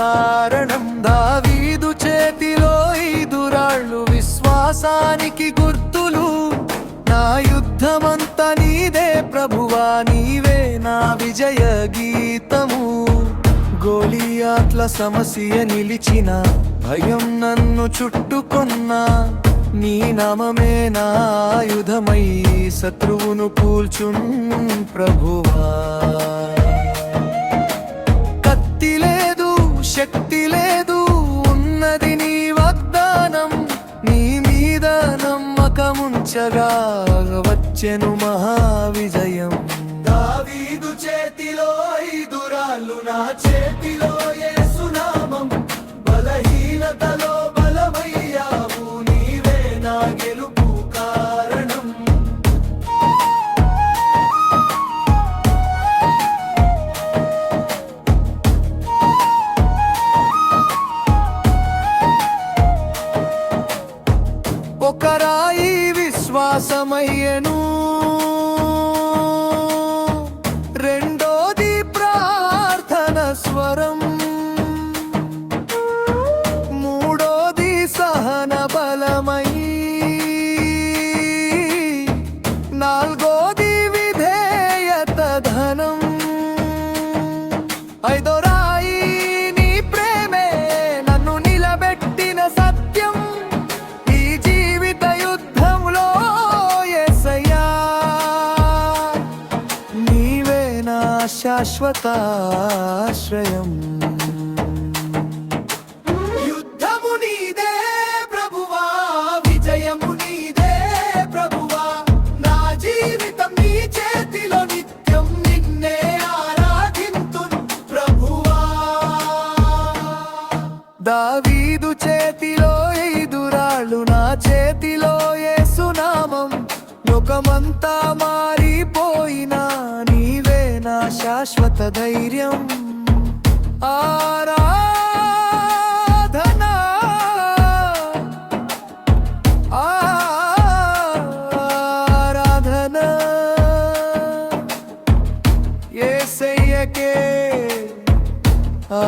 కారణం దావీదు చేతిలో ఈదురాళ్ళు విశ్వాసానికి గుర్తులు. నా యుద్ధమంతా నీదే ప్రభువా నీవే నా విజయ గీతము. గోళియాట్ల సమస్య నిలిచిన భయం నన్ను చుట్టుకొన్నా. నీ నామమే నా ఆయుధమై శత్రువును కూల్చున్ ప్రభువా. నమ్మకముంచగా వచ్చెను మహావిజయం. దావీదు చేతిలో ఐదురాళ్ళు నా చేతిలో ఏ సునామం బలహీనతలో శాశ్వతాశ్రయం యుద్ధము నీదే ప్రభువా విజయము నీదే ప్రభువా. నా జీవితం నీ చేతిలో నిత్యం నిన్నే ఆరాధింతును ప్రభువా. దావీదు చేతిలో నా చేతిలో ధైర్యం ఆరాధన. ఆరాధనా. యేసయ్యకే ఆ